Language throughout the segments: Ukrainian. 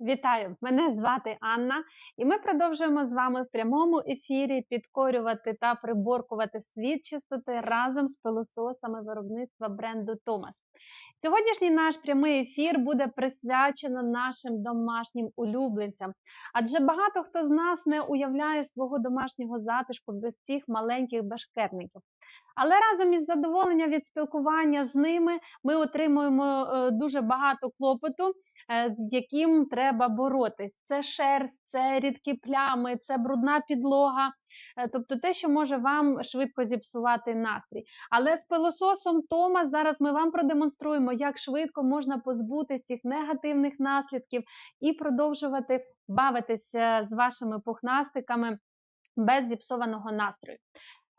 Вітаю! Мене звати Анна, і ми продовжуємо з вами в прямому ефірі підкорювати та приборкувати світ чистоти разом з пилососами виробництва бренду Томас. Сьогоднішній наш прямий ефір буде присвячено нашим домашнім улюбленцям, адже багато хто з нас не уявляє свого домашнього затишку без цих маленьких башкетників. Але разом із задоволенням від спілкування з ними ми отримуємо е, дуже багато клопоту, е, з яким треба боротись. Це шерсть, це рідкі плями, це брудна підлога, е, тобто те, що може вам швидко зіпсувати настрій. Але з пилососом Тома зараз ми вам продемонструємо, як швидко можна позбутися цих негативних наслідків і продовжувати бавитися з вашими пухнастиками без зіпсованого настрою.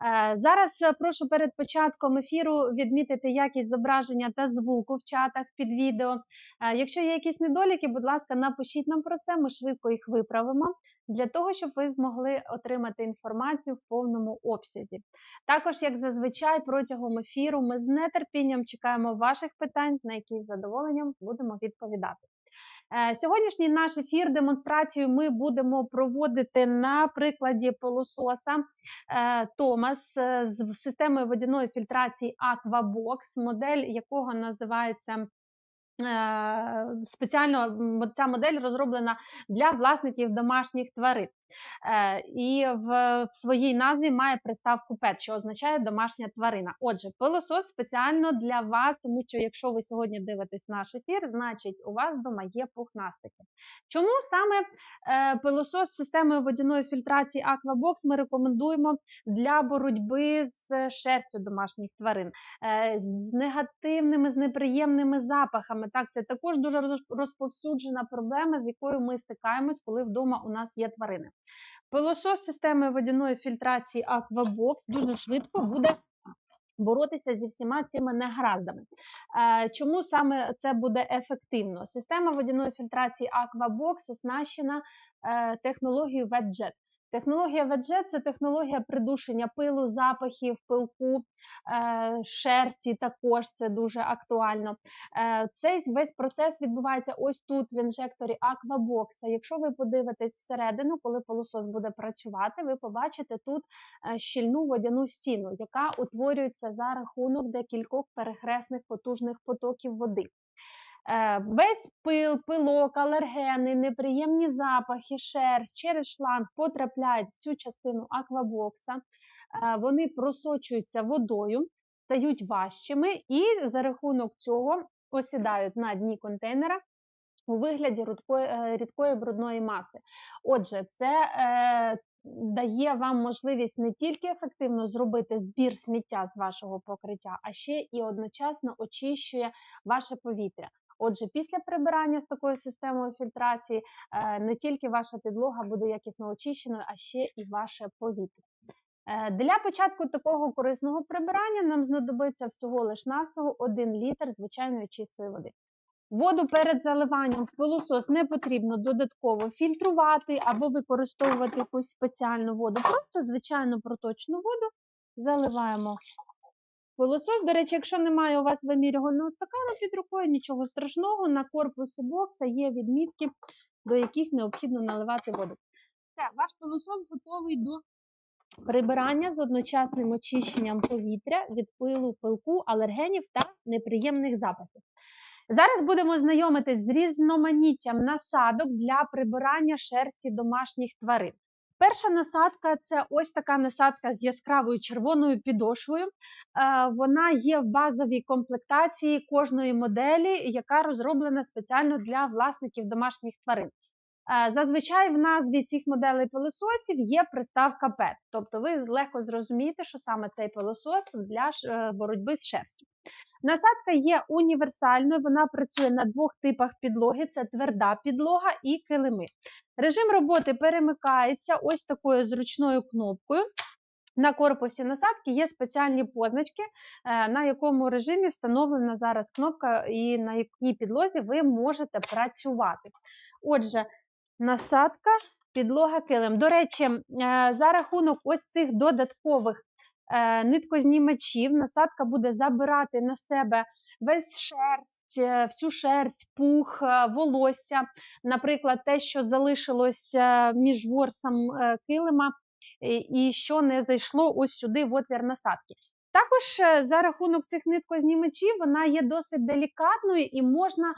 Е, зараз е, прошу перед початком ефіру відмітити якість зображення та звуку в чатах під відео. Е, якщо є якісь недоліки, будь ласка, напишіть нам про це, ми швидко їх виправимо для того, щоб ви змогли отримати інформацію в повному обсязі. Також, як зазвичай, протягом ефіру ми з нетерпінням чекаємо ваших питань, на які з задоволенням будемо відповідати. Е, сьогоднішній наш ефір демонстрацію ми будемо проводити на прикладі пилососа Томас е, з системою водяної фільтрації Aquabox, модель якого називається Е, спеціально ця модель розроблена для власників домашніх тварин. Е, і в своїй назві має приставку PET, що означає домашня тварина. Отже, пилосос спеціально для вас, тому що якщо ви сьогодні дивитесь наш ефір, значить у вас вдома є пухнастики. Чому саме е, пилосос з системою водяної фільтрації Aquabox ми рекомендуємо для боротьби з шерстю домашніх тварин, з негативними, з неприємними запахами? Так, це також дуже розповсюджена проблема, з якою ми стикаємось, коли вдома у нас є тварини. Пилосос системи водяної фільтрації Aquabox дуже швидко буде. Боротися зі всіма цими негараздами. Е, чому саме це буде ефективно? Система водяної фільтрації Aquabox оснащена е, технологією WetJet. Технологія VG – це технологія придушення пилу, запахів, пилку, е, шерсті також це дуже актуально. Е, цей весь процес відбувається ось тут, в інжекторі аквабокса. Якщо ви подивитесь всередину, коли пилосос буде працювати, ви побачите тут е, щільну водяну стіну, яка утворюється за рахунок декількох перехресних потужних потоків води. Е, весь пил, пилок, алергени, неприємні запахи, шерсть через шланг потрапляють в цю частину аквабокса, е, вони просочуються водою, стають важчими і за рахунок цього осідають на дні контейнера у вигляді е, рідкої брудної маси. Отже, це е, дає вам можливість не тільки ефективно зробити збір сміття з вашого покриття, а ще і одночасно очищує ваше повітря. Отже, після прибирання з такою системою фільтрації е, не тільки ваша підлога буде якісно очищеною, а ще і ваше повітря. Е, для початку такого корисного прибирання нам знадобиться всього лиш насого 1 літр звичайної чистої води. Воду перед заливанням в пилосос не потрібно додатково фільтрувати або використовувати якусь спеціальну воду. Просто звичайну проточну воду заливаємо Пилосос, до речі, якщо немає у вас вимірювального стакану під рукою, нічого страшного, на корпусі бокса є відмітки, до яких необхідно наливати воду. Все, ваш пилосос готовий до прибирання з одночасним очищенням повітря від пилу, пилку, алергенів та неприємних запахів. Зараз будемо знайомитись з різноманіттям насадок для прибирання шерсті домашніх тварин. Перша насадка це ось така насадка з яскравою червоною підошвою. Е, вона є в базовій комплектації кожної моделі, яка розроблена спеціально для власників домашніх тварин. Е, зазвичай в назві цих моделей пилососів є приставка PET, тобто ви легко зрозумієте, що саме цей пилосос для е, боротьби з шерстю. Насадка є універсальною, вона працює на двох типах підлоги: це тверда підлога і килими. Режим роботи перемикається ось такою зручною кнопкою. На корпусі насадки є спеціальні позначки, е, на якому режимі встановлена зараз кнопка, і на якій підлозі ви можете працювати. Отже, насадка, підлога килим. До речі, е, за рахунок ось цих додаткових е, ниткознімачів. Насадка буде забирати на себе весь шерсть, е, всю шерсть, пух, волосся, наприклад, те, що залишилось між ворсом килима, і що не зайшло ось сюди в отвір насадки. Також е, за рахунок цих ниткознімачів вона є досить делікатною і можна е,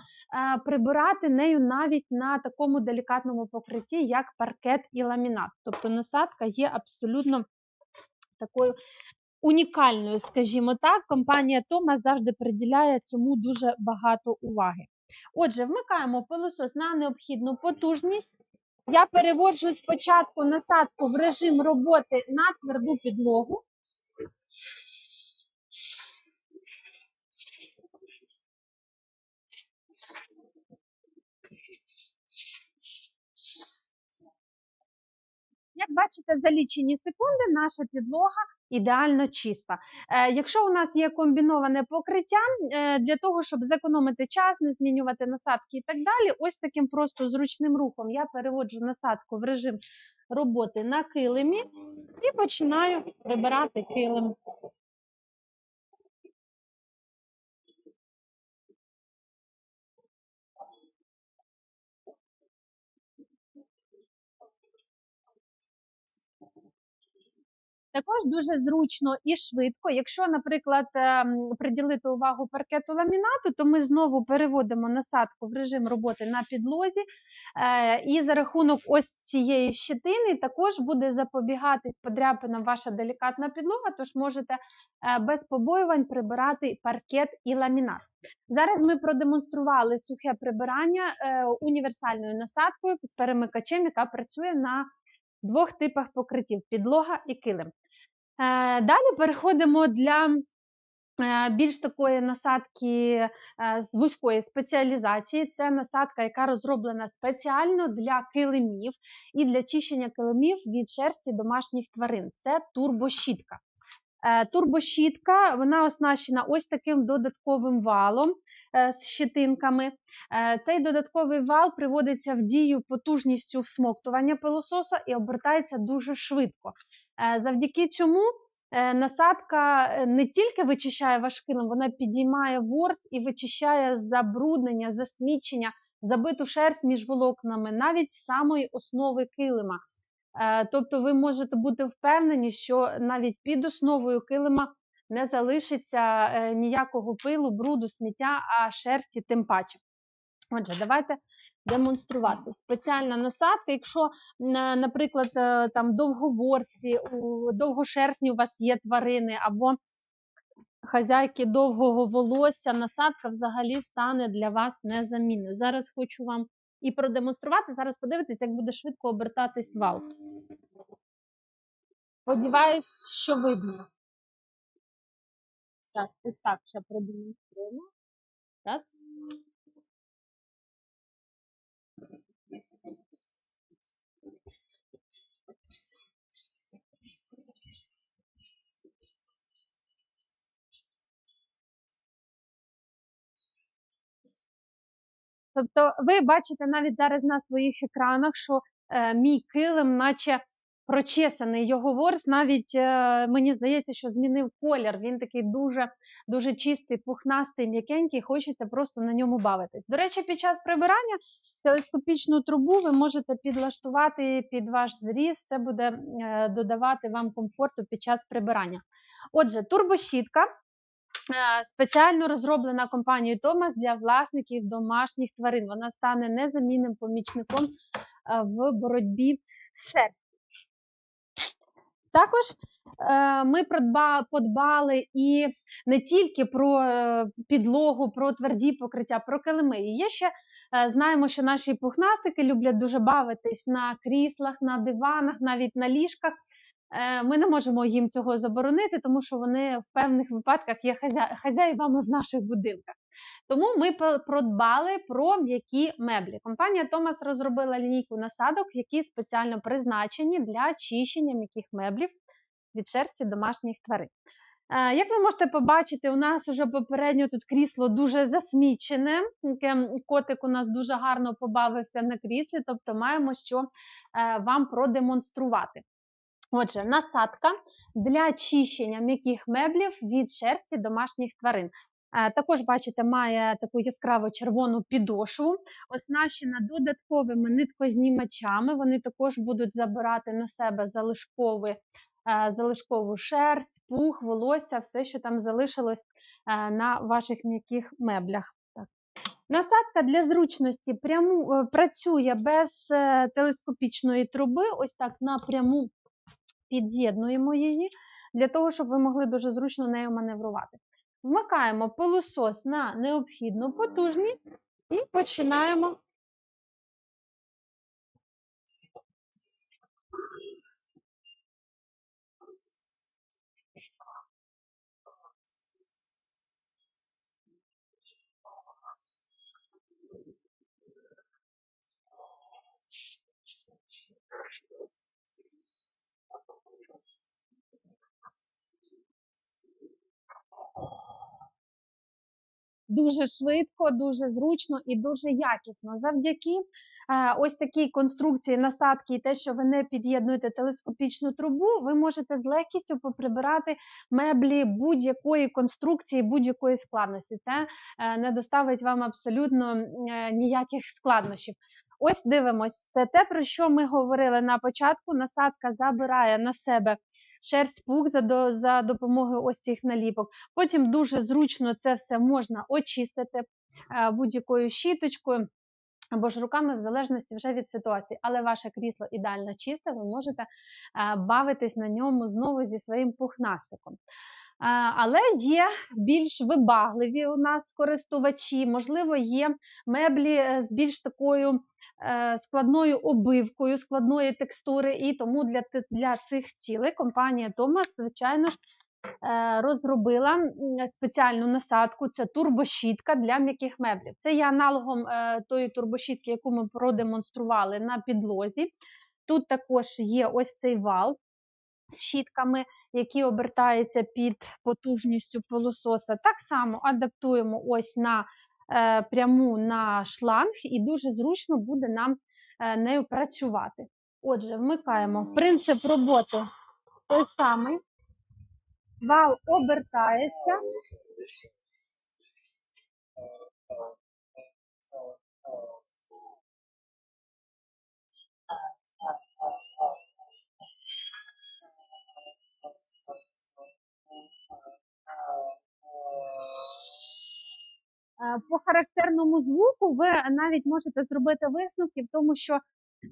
прибирати нею навіть на такому делікатному покритті, як паркет і ламінат. Тобто насадка є абсолютно такою унікальною, скажімо так. Компанія Thomas завжди приділяє цьому дуже багато уваги. Отже, вмикаємо пилосос на необхідну потужність. Я переводжу спочатку насадку в режим роботи на тверду підлогу. Як бачите, за лічені секунди наша підлога ідеально чиста. Е, якщо у нас є комбіноване покриття, е, для того, щоб зекономити час, не змінювати насадки і так далі, ось таким просто зручним рухом я переводжу насадку в режим роботи на килимі і починаю прибирати килим. Також дуже зручно і швидко. Якщо, наприклад, ем, приділити увагу паркету ламінату, то ми знову переводимо насадку в режим роботи на підлозі, е, і за рахунок ось цієї щитини також буде запобігатись подряпинам ваша делікатна підлога, тож можете е, без побоювань прибирати паркет і ламінат. Зараз ми продемонстрували сухе прибирання е, універсальною насадкою з перемикачем, яка працює на двох типах покриттів підлога і килим. Е, Далі переходимо для е, більш такої насадки е, з вузької спеціалізації. Це насадка, яка розроблена спеціально для килимів і для чищення килимів від шерсті домашніх тварин. Це турбощітка. Турбощітка вона оснащена ось таким додатковим валом з щитинками. Е, Цей додатковий вал приводиться в дію потужністю всмоктування пилососа і обертається дуже швидко. Е, Завдяки цьому е, насадка е, не тільки вичищає ваш килим, вона підіймає ворс і вичищає забруднення, засмічення, забиту шерсть між волокнами, навіть самої основи килима. Е, Тобто ви можете бути впевнені, що навіть під основою килима не залишиться е, ніякого пилу, бруду, сміття, а шерсті тим паче. Отже, давайте демонструвати. Спеціальна насадка, якщо, наприклад, е, там довговорці, у- довгошерстні у вас є тварини, або хазяйки довгого волосся, насадка взагалі стане для вас незамінною. Зараз хочу вам і продемонструвати. Зараз подивитись, як буде швидко обертатись вал. Сподіваюсь, що видно. Так, ось так ще продемонструємо. Раз. Тобто, ви бачите навіть зараз на своїх екранах, що е, мій килим, наче прочесаний. Його ворс навіть е, мені здається, що змінив колір. Він такий дуже, дуже чистий, пухнастий, м'якенький. Хочеться просто на ньому бавитись. До речі, під час прибирання телескопічну трубу ви можете підлаштувати під ваш зріз. Це буде е, додавати вам комфорту під час прибирання. Отже, турбощітка. Е, Спеціально розроблена компанією Thomas для власників домашніх тварин. Вона стане незамінним помічником в боротьбі з шерстю. Також е, ми подбали і не тільки про е, підлогу, про тверді покриття, про килими. І є ще е, знаємо, що наші пухнастики люблять дуже бавитись на кріслах, на диванах, навіть на ліжках. Ми не можемо їм цього заборонити, тому що вони в певних випадках є хазя- хазяївами в наших будинках. Тому ми продбали про м'які меблі. Компанія Thomas розробила лінійку насадок, які спеціально призначені для чищення м'яких меблів від шерсті домашніх тварин. Е, Як ви можете побачити, у нас вже попередньо тут крісло дуже засмічене. Котик у нас дуже гарно побавився на кріслі, тобто маємо що е, вам продемонструвати. Отже, насадка для чищення м'яких меблів від шерсті домашніх тварин. Е, Також, бачите, має таку яскраво червону підошву, оснащена додатковими ниткознімачами. Вони також будуть забирати на себе залишкові, е, залишкову шерсть, пух, волосся, все, що там залишилось е, на ваших м'яких меблях. Насадка для зручності пряму, працює без телескопічної труби, ось так напряму під'єднуємо її для того, щоб ви могли дуже зручно нею маневрувати. Вмикаємо пилосос на необхідну потужність і починаємо. Дуже швидко, дуже зручно і дуже якісно. Завдяки е, ось такій конструкції насадки і те, що ви не під'єднуєте телескопічну трубу, ви можете з легкістю поприбирати меблі будь-якої конструкції, будь-якої складності. Це е, не доставить вам абсолютно е, ніяких складнощів. Ось дивимось, це те, про що ми говорили на початку. Насадка забирає на себе шерсть пух за, за допомогою ось цих наліпок. Потім дуже зручно це все можна очистити е, будь-якою щіточкою. Або ж руками, в залежності вже від ситуації. Але ваше крісло ідеально чисте, ви можете е, бавитись на ньому знову зі своїм пухнастиком. Але є більш вибагливі у нас користувачі, можливо, є меблі е, з більш такою е, складною обивкою, складної текстури, і тому для, для цих цілей компанія Thomas, звичайно ж, е, розробила спеціальну насадку. Це турбощітка для м'яких меблів. Це є аналогом тої турбощітки, яку ми продемонстрували на підлозі. Тут також є ось цей вал з щітками, які обертаються під потужністю пилососа. Так само адаптуємо ось на е, пряму на шланг, і дуже зручно буде нам е, нею працювати. Отже, вмикаємо. Принцип роботи той самий. Вал обертається. По характерному звуку ви навіть можете зробити висновки в тому, що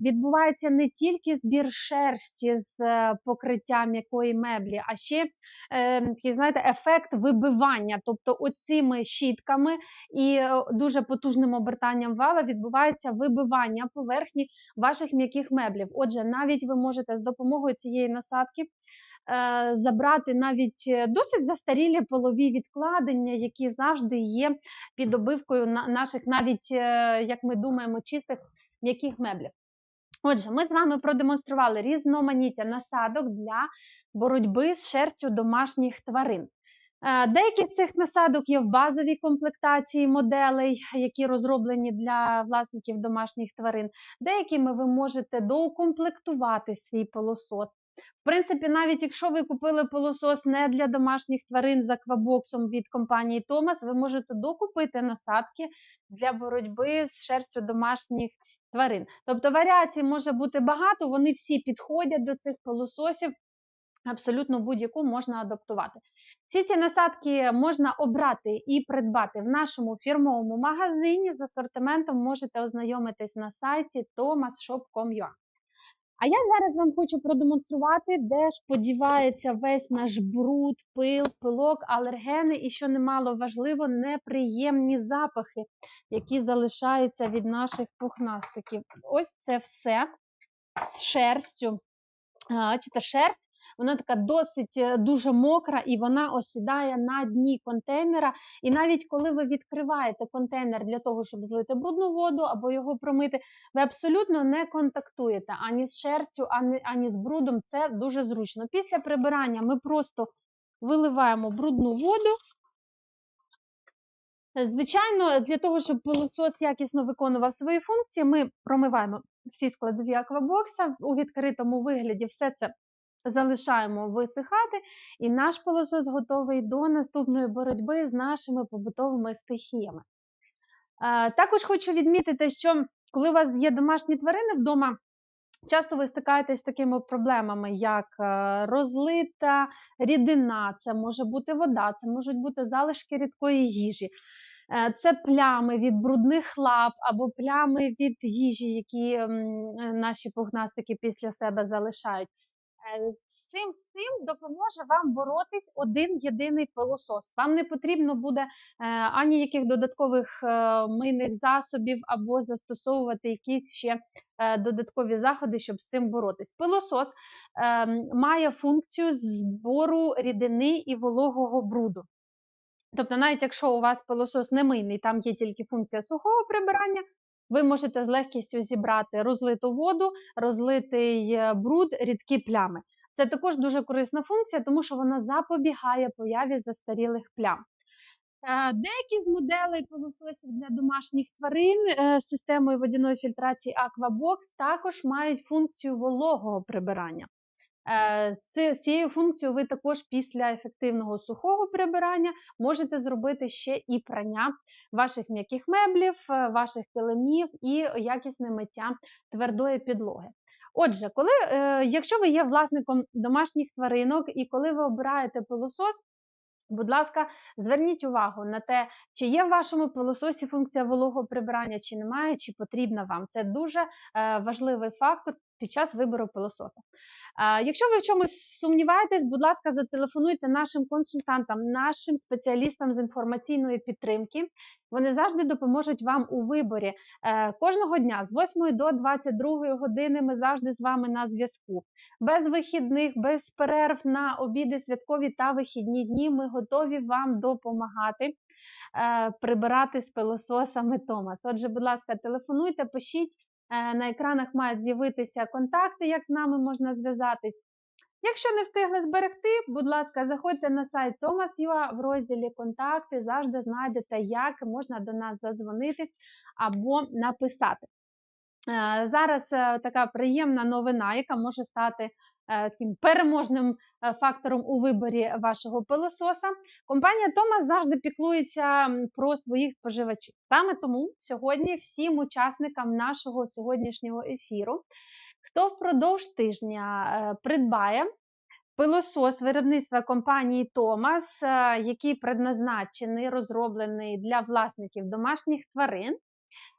відбувається не тільки збір шерсті з е, покриття м'якої меблі, а ще е, такий, знаєте, ефект вибивання. Тобто, оцими щітками і е, дуже потужним обертанням вала відбувається вибивання поверхні ваших м'яких меблів. Отже, навіть ви можете з допомогою цієї насадки забрати навіть е, досить застарілі полові відкладення, які завжди є під обивкою наших, навіть е, як ми думаємо, чистих м'яких меблів. Отже, ми з вами продемонстрували різноманіття насадок для боротьби з шерстю домашніх тварин. Е, Деякі з цих насадок є в базовій комплектації моделей, які розроблені для власників домашніх тварин. Деякими ви можете доукомплектувати свій пилосос. В принципі, навіть якщо ви купили пилосос не для домашніх тварин з аквабоксом від компанії Thomas, ви можете докупити насадки для боротьби з шерстю домашніх тварин. Тобто варіацій може бути багато, вони всі підходять до цих пилососів. Абсолютно будь-яку можна адаптувати. Всі ці насадки можна обрати і придбати в нашому фірмовому магазині. З асортиментом можете ознайомитись на сайті thomasshop.com.ua. А я зараз вам хочу продемонструвати, де ж подівається весь наш бруд, пил, пилок, алергени і, що немало важливо, неприємні запахи, які залишаються від наших пухнастиків. Ось це все з шерстю. Бачите, шерсть, вона така досить е, дуже мокра і вона осідає на дні контейнера. І навіть коли ви відкриваєте контейнер для того, щоб злити брудну воду або його промити, ви абсолютно не контактуєте ані з шерстю, ані, ані з брудом. Це дуже зручно. Після прибирання ми просто виливаємо брудну воду. Звичайно, для того, щоб пилосос якісно виконував свої функції, ми промиваємо всі складові аквабокса у відкритому вигляді. Все це залишаємо висихати, і наш пилосос готовий до наступної боротьби з нашими побутовими стихіями. Е, Також хочу відмітити, що коли у вас є домашні тварини вдома, часто ви стикаєтесь з такими проблемами, як е, розлита рідина, це може бути вода, це можуть бути залишки рідкої їжі. Е, Це плями від брудних лап або плями від їжі, які наші пухнастики після себе залишають. Е, цим цим допоможе вам боротись один єдиний пилосос. Вам не потрібно буде е, ані яких додаткових е, мийних засобів або застосовувати якісь ще додаткові заходи, щоб з цим боротись. Пилосос має функцію збору рідини і вологого бруду. Тобто, навіть якщо у вас пилосос не мийний, там є тільки функція сухого прибирання, ви можете з легкістю зібрати розлиту воду, розлитий е, бруд, рідкі плями. Це також дуже корисна функція, тому що вона запобігає появі застарілих плям. Е, Деякі з моделей пилососів для домашніх тварин е, системою водяної фільтрації Aquabox також мають функцію вологого прибирання. Е, З цією функцією ви також після ефективного сухого прибирання можете зробити ще і прання ваших м'яких меблів, е, ваших килимів і якісне миття твердої підлоги. Отже, коли, е, якщо ви є власником домашніх тваринок і коли ви обираєте пилосос, будь ласка, зверніть увагу на те, чи є в вашому пилососі функція вологого прибирання, чи немає, чи потрібна вам. Це дуже важливий фактор під час вибору пилососа. Якщо ви в чомусь сумніваєтесь, будь ласка, зателефонуйте нашим консультантам, нашим спеціалістам з інформаційної підтримки. Вони завжди допоможуть вам у виборі. Е, Кожного дня з 8 до 22 години ми завжди з вами на зв'язку. Без вихідних, без перерв на обіди, святкові та вихідні дні ми готові вам допомагати е, прибирати з пилососами Томас. Отже, будь ласка, телефонуйте, пишіть. Е, На екранах мають з'явитися контакти, як з нами можна зв'язатись. Якщо не встигли зберегти, будь ласка, заходьте на сайт Thomas.ua в розділі Контакти, завжди знайдете, як можна до нас задзвонити або написати. Е, Зараз е, така приємна новина, яка може стати таким переможним е, фактором у виборі вашого пилососа. Компанія Thomas завжди піклується про своїх споживачів. Саме тому сьогодні всім учасникам нашого сьогоднішнього ефіру, хто впродовж тижня е, придбає пилосос виробництва компанії е, який предназначений, розроблений для власників домашніх тварин,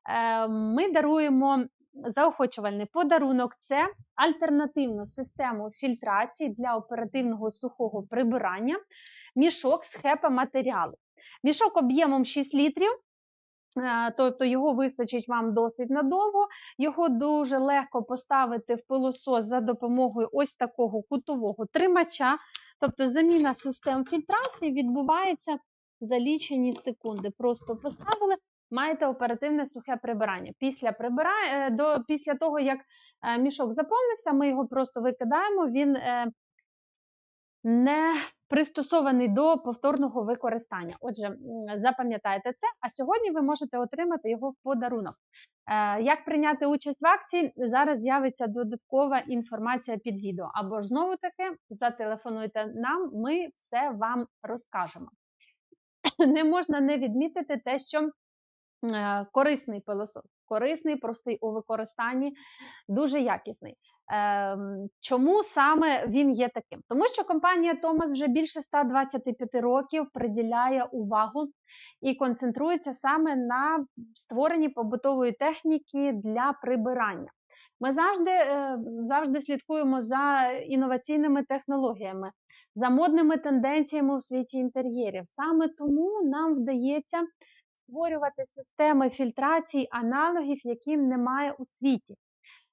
е, ми даруємо заохочувальний подарунок. Це альтернативну систему фільтрації для оперативного сухого прибирання, мішок з хепа матеріалу. Мішок об'ємом 6 літрів. е, Тобто його вистачить вам досить надовго. Його дуже легко поставити в пилосос за допомогою ось такого кутового тримача. Тобто заміна систем фільтрації відбувається за лічені секунди. Просто поставили, маєте оперативне сухе прибирання. Після, прибира... е, до... Після того, як е, мішок заповнився, ми його просто викидаємо. Він е, не пристосований до повторного використання. Отже, запам'ятайте це. А сьогодні ви можете отримати його в подарунок. Як прийняти участь в акції? Зараз з'явиться додаткова інформація під відео. Або ж знову таки зателефонуйте нам, ми все вам розкажемо. Не можна не відмітити те, що корисний пилосос, корисний, простий у використанні, дуже якісний. Ем, Чому саме він є таким? Тому що компанія Thomas вже більше 125 років приділяє увагу і концентрується саме на створенні побутової техніки для прибирання. Ми завжди, е, завжди слідкуємо за інноваційними технологіями, за модними тенденціями у світі інтер'єрів. Саме тому нам вдається створювати системи фільтрації аналогів, яким немає у світі.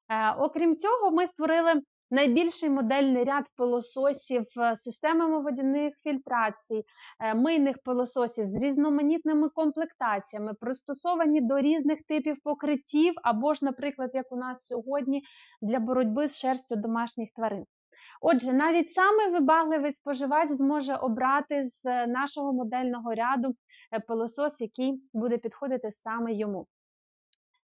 Е, Окрім цього, ми створили найбільший модельний ряд пилососів е, системами водяних фільтрацій, е, мийних пилососів з різноманітними комплектаціями, пристосовані до різних типів покриттів, або ж, наприклад, як у нас сьогодні, для боротьби з шерстю домашніх тварин. Отже, навіть саме вибагливий споживач зможе обрати з е, нашого модельного ряду пилосос, який буде підходити саме йому.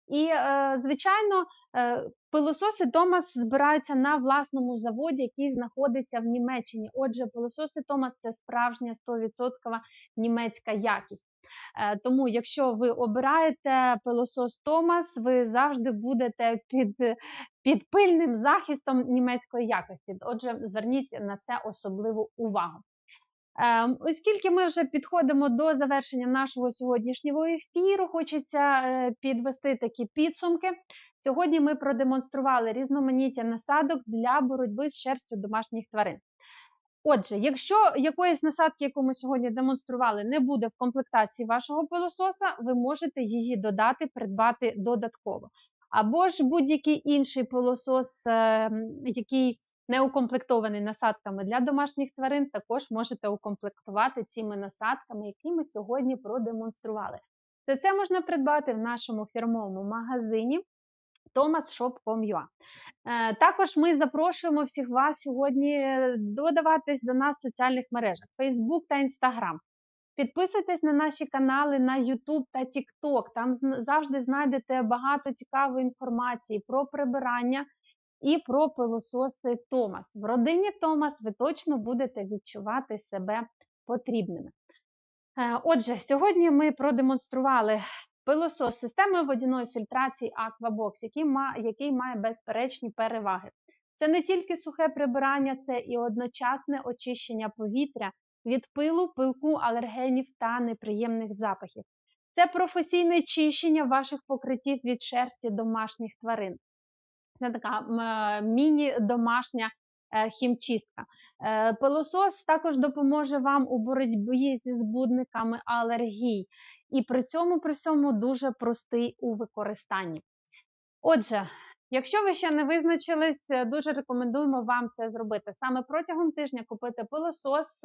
І, е, звичайно, е, пилососи Томас збираються на власному заводі, який знаходиться в Німеччині. Отже, пилососи Томас це справжня 100% німецька якість. Е, Тому, якщо ви обираєте пилосос Томас, ви завжди будете під, під пильним захистом німецької якості. Отже, зверніть на це особливу увагу. Ем, Оскільки ми вже підходимо до завершення нашого сьогоднішнього ефіру, хочеться е, підвести такі підсумки. Сьогодні ми продемонстрували різноманіття насадок для боротьби з шерстю домашніх тварин. Отже, якщо якоїсь насадки, яку ми сьогодні демонстрували, не буде в комплектації вашого пилососа, ви можете її додати, придбати додатково. Або ж будь-який інший пилосос, е, який не укомплектований насадками для домашніх тварин, також можете укомплектувати цими насадками, які ми сьогодні продемонстрували. Це це можна придбати в нашому фірмовому магазині thomasshop.com.ua. Е, Також ми запрошуємо всіх вас сьогодні додаватись до нас в соціальних мережах Facebook та Instagram. Підписуйтесь на наші канали на YouTube та TikTok. Там завжди знайдете багато цікавої інформації про прибирання і про пилососи Томас. В родині Томас ви точно будете відчувати себе потрібними. Е, Отже, сьогодні ми продемонстрували пилосос з системою водяної фільтрації Aquabox, який, ма, який має безперечні переваги. Це не тільки сухе прибирання, це і одночасне очищення повітря від пилу, пилку, алергенів та неприємних запахів. Це професійне чищення ваших покриттів від шерсті домашніх тварин. Це така міні-домашня е, хімчистка. Е, Пилосос також допоможе вам у боротьбі зі збудниками алергій, і при цьому при цьому дуже простий у використанні. Отже, якщо ви ще не визначились, е, дуже рекомендуємо вам це зробити. Саме протягом тижня купити пилосос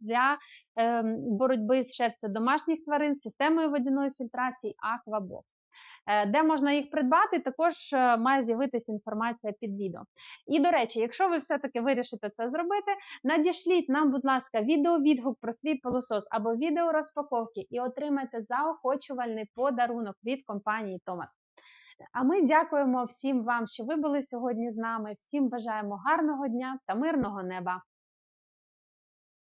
для е, боротьби з шерстю домашніх тварин системою водяної фільтрації Aquabox. Е, Де можна їх придбати, також е, має з'явитися інформація під відео. І до речі, якщо ви все-таки вирішите це зробити, надішліть нам, будь ласка, відеовідгук про свій пилосос або відео розпаковки і отримайте заохочувальний подарунок від компанії Томас. А ми дякуємо всім вам, що ви були сьогодні з нами. Всім бажаємо гарного дня та мирного неба.